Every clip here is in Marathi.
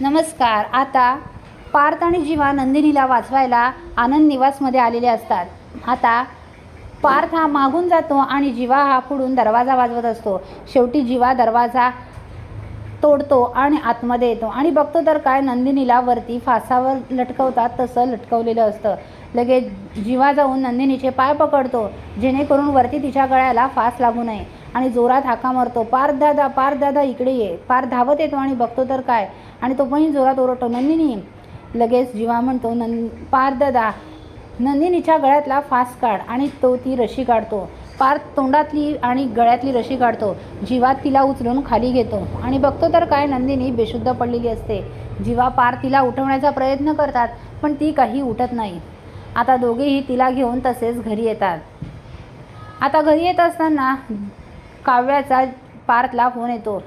नमस्कार. आता पार्थ आणि जीवा नंदिनीला वाचवायला आनंद निवासमध्ये आलेले असतात. आता पार्थ हा मागून जातो आणि जीवा हा पुढून दरवाजा वाजवत असतो. शेवटी जीवा दरवाजा तोडतो आणि आतमध्ये येतो. आणि बघतो तर काय नंदिनीला वरती फासावर लटकवतात तसं लटकवलेलं असतं. लगेच जीवा जाऊन नंदिनीचे पाय पकडतो. जेणेकरून वरती तिच्या गळ्याला फास लागू नये. आणि जोरात हाका मारतो. पार दादा पार दादा इकडे ये. पार धावत येतो आणि बघतो तर काय. आणि तो पण जोरात ओरडतो. नंदिनी लगेच जीवा म्हणतो नं पार दादा नंदिनीच्या गळ्यातला फास काढ आणि तो ती रशी काढतो. पार तोंडातली आणि गळ्यातली रशी काढतो. जीवा तिला उचलून खाली घेतो. आणि बघतो तर काय नंदिनी बेशुद्ध पडलेली असते. जीवा पार तिला उठवण्याचा प्रयत्न करतात पण ती काही उठत नाही. आता दोघेही तिला घेऊन तसेच घरी येतात. आता घरी येत असताना काव्याचा पार्थला फोन येतो.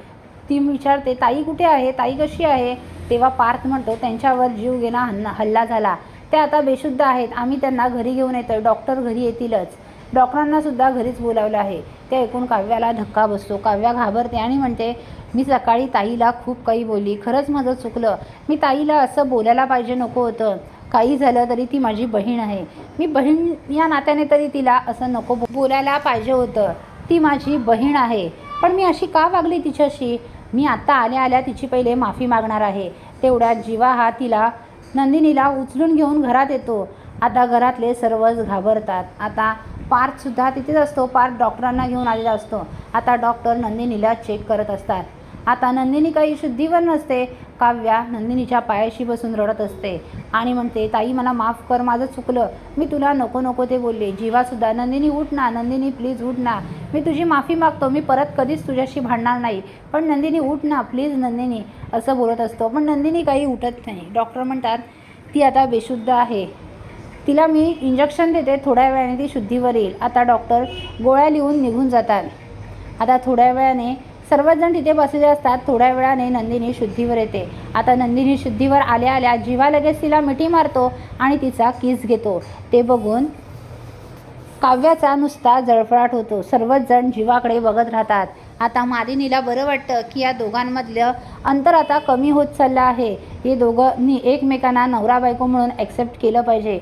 ती विचारते ताई कुठे आहे? ताई कशी आहे? तेव्हा पार्थ म्हणतो त्यांच्यावर जीव घेणा हल्ला हल्ला झाला. ते आता बेशुद्ध आहेत. आम्ही त्यांना घरी घेऊन येतो डॉक्टर घरी येतीलच. डॉक्टरांना सुद्धा घरीच बोलावलं आहे. ते ऐकून काव्याला धक्का बसतो. काव्या घाबरते आणि म्हणते मी सकाळी ताईला खूप काही बोलली. खरंच माझं चुकलं. मी ताईला असं बोलायला पाहिजे नको होतं. काही झालं तरी ती माझी बहीण आहे. मी बहीण या नात्याने तरी तिला असं नको बोलायला पाहिजे होतं. ती माझी बहीण आहे. पण मी अशी का वागली तिच्याशी? मी आत्ता आल्या आल्या तिची पहिले माफी मागणार आहे. तेवढ्यात जीवा हा तिला नंदिनीला उचलून घेऊन घरात येतो. आता घरातले सर्वच घाबरतात. आता पार्थसुद्धा तिथेच असतो. पार्थ डॉक्टरांना घेऊन आलेला असतो. आता डॉक्टर नंदिनीला चेक करत असतात. आता नंदिनी काही शुद्धीवर नसते. काव्या नंदिनीच्या पायाशी बसून रडत असते. आणि म्हणते ताई मला माफ कर माझं चुकलं. मी तुला नको नको ते बोलले. जीवासुद्धा नंदिनी उठ ना नंदिनी प्लीज उठ ना. मी तुझी माफी मागतो. मी परत कधीच तुझ्याशी भांडणार नाही. पण नंदिनी उठ ना प्लीज नंदिनी असं बोलत असतो. पण नंदिनी काही उठत नाही. डॉक्टर म्हणतात ती आता बेशुद्ध आहे. तिला मी इंजेक्शन देते. थोड्या वेळाने ती शुद्धीवर येईल. आता डॉक्टर गोळ्या लिहून निघून जातात. आता थोड्या वेळाने सर्वजण तिथे बसलेले असतात. थोड्या वेळाने नंदिनी शुद्धीवर येते. आता नंदिनी शुद्धीवर आल्या आल्या जीवा लगेच तिला मिठी मारतो आणि तिचा किस घेतो. ते बघून काव्याचा नुसता जळफळाट होतो. सर्वच जण जीवाकडे बघत राहतात. आता मालिनीला बरं वाटतं की या दोघांमधलं अंतर आता कमी होत चाललं आहे. हे दोघांनी एकमेकांना नवरा बायको म्हणून ॲक्सेप्ट केलं पाहिजे.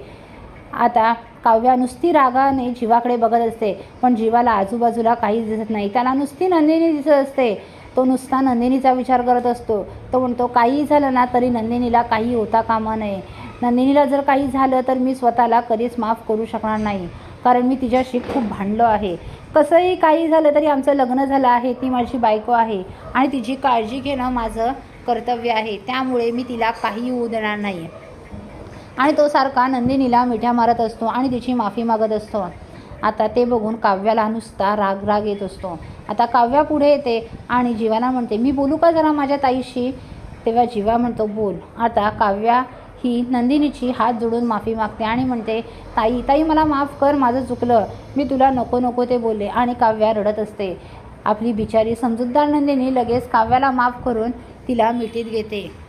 आता काव्या नुसती रागाने जीवाकडे बघत असते पण जीवाला आजूबाजूला काहीच दिसत नाही. त्याला नुसती नंदिनी दिसत असते. तो नुसता नंदिनीचा विचार करत असतो. तो म्हणतो काही झालं ना तरी नंदिनीला काही होता कामा नये. नंदिनीला जर काही झालं तर मी स्वतःला कधीच माफ करू शकणार नाही. कारण मी तिच्याशी खूप भांडलो आहे. कसंही काही झालं तरी आमचं लग्न झालं आहे. ती माझी बायको आहे आणि तिची काळजी घेणं माझं कर्तव्य आहे. त्यामुळे मी तिला काही होऊ देणार नाही. आणि तो सारखा नंदिनीला मिठ्या मारत असतो आणि तिची माफी मागत असतो. आता ते बघून काव्याला नुसता राग राग येत असतो. आता काव्या पुढे येते आणि जीवाला म्हणते मी बोलू का जरा माझ्या ताईशी? तेव्हा जीवा म्हणतो बोल. आता काव्या ही नंदिनीची हात जोडून माफी मागते आणि म्हणते ताई ताई मला माफ कर माझं चुकलं. मी तुला नको नको ते बोलले. आणि काव्या रडत असते. आपली बिचारी समजूतदार नंदिनी लगेच काव्याला माफ करून तिला मिठीत घेते.